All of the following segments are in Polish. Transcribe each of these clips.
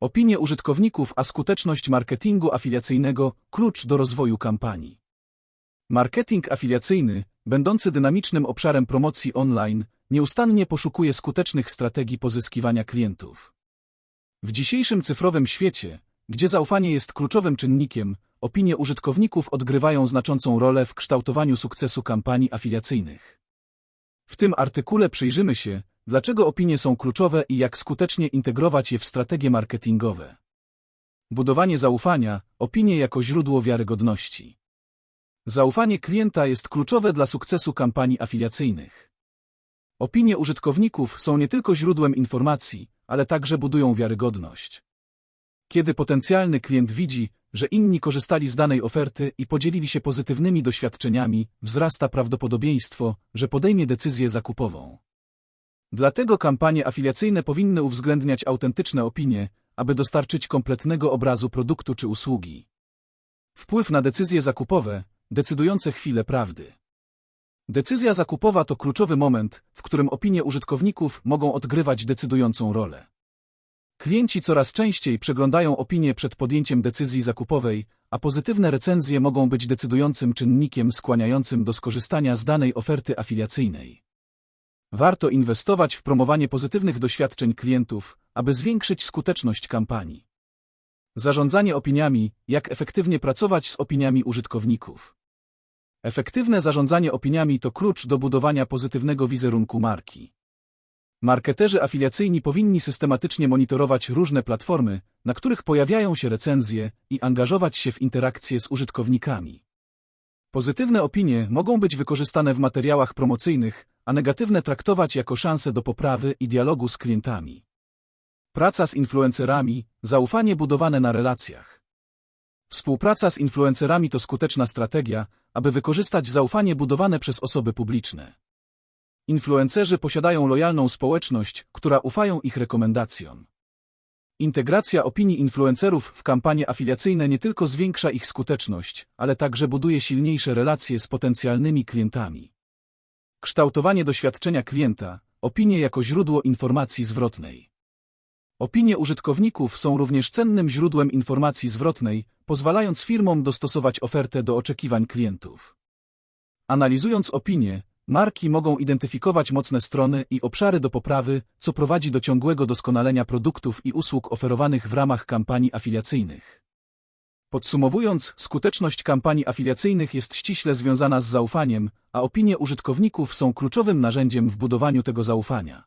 Opinie użytkowników a skuteczność marketingu afiliacyjnego klucz do rozwoju kampanii. Marketing afiliacyjny, będący dynamicznym obszarem promocji online, nieustannie poszukuje skutecznych strategii pozyskiwania klientów. W dzisiejszym cyfrowym świecie, gdzie zaufanie jest kluczowym czynnikiem, opinie użytkowników odgrywają znaczącą rolę w kształtowaniu sukcesu kampanii afiliacyjnych. W tym artykule przyjrzymy się, dlaczego opinie są kluczowe i jak skutecznie integrować je w strategie marketingowe. Budowanie zaufania, opinie jako źródło wiarygodności. Zaufanie klienta jest kluczowe dla sukcesu kampanii afiliacyjnych. Opinie użytkowników są nie tylko źródłem informacji, ale także budują wiarygodność. Kiedy potencjalny klient widzi, że inni korzystali z danej oferty i podzielili się pozytywnymi doświadczeniami, wzrasta prawdopodobieństwo, że podejmie decyzję zakupową. Dlatego kampanie afiliacyjne powinny uwzględniać autentyczne opinie, aby dostarczyć kompletnego obrazu produktu czy usługi. Wpływ na decyzje zakupowe, decydujące chwile prawdy. Decyzja zakupowa to kluczowy moment, w którym opinie użytkowników mogą odgrywać decydującą rolę. Klienci coraz częściej przeglądają opinie przed podjęciem decyzji zakupowej, a pozytywne recenzje mogą być decydującym czynnikiem skłaniającym do skorzystania z danej oferty afiliacyjnej. Warto inwestować w promowanie pozytywnych doświadczeń klientów, aby zwiększyć skuteczność kampanii. Zarządzanie opiniami, jak efektywnie pracować z opiniami użytkowników. Efektywne zarządzanie opiniami to klucz do budowania pozytywnego wizerunku marki. Marketerzy afiliacyjni powinni systematycznie monitorować różne platformy, na których pojawiają się recenzje i angażować się w interakcje z użytkownikami. Pozytywne opinie mogą być wykorzystane w materiałach promocyjnych, a negatywne traktować jako szansę do poprawy i dialogu z klientami. Praca z influencerami, zaufanie budowane na relacjach. Współpraca z influencerami to skuteczna strategia, aby wykorzystać zaufanie budowane przez osoby publiczne. Influencerzy posiadają lojalną społeczność, która ufają ich rekomendacjom. Integracja opinii influencerów w kampanie afiliacyjne nie tylko zwiększa ich skuteczność, ale także buduje silniejsze relacje z potencjalnymi klientami. Kształtowanie doświadczenia klienta, opinie jako źródło informacji zwrotnej. Opinie użytkowników są również cennym źródłem informacji zwrotnej, pozwalając firmom dostosować ofertę do oczekiwań klientów. Analizując opinie, marki mogą identyfikować mocne strony i obszary do poprawy, co prowadzi do ciągłego doskonalenia produktów i usług oferowanych w ramach kampanii afiliacyjnych. Podsumowując, skuteczność kampanii afiliacyjnych jest ściśle związana z zaufaniem, a opinie użytkowników są kluczowym narzędziem w budowaniu tego zaufania.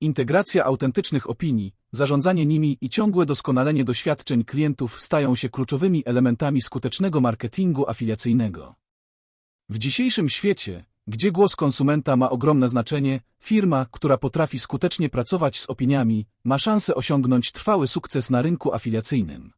Integracja autentycznych opinii, zarządzanie nimi i ciągłe doskonalenie doświadczeń klientów stają się kluczowymi elementami skutecznego marketingu afiliacyjnego. W dzisiejszym świecie, gdzie głos konsumenta ma ogromne znaczenie, firma, która potrafi skutecznie pracować z opiniami, ma szansę osiągnąć trwały sukces na rynku afiliacyjnym.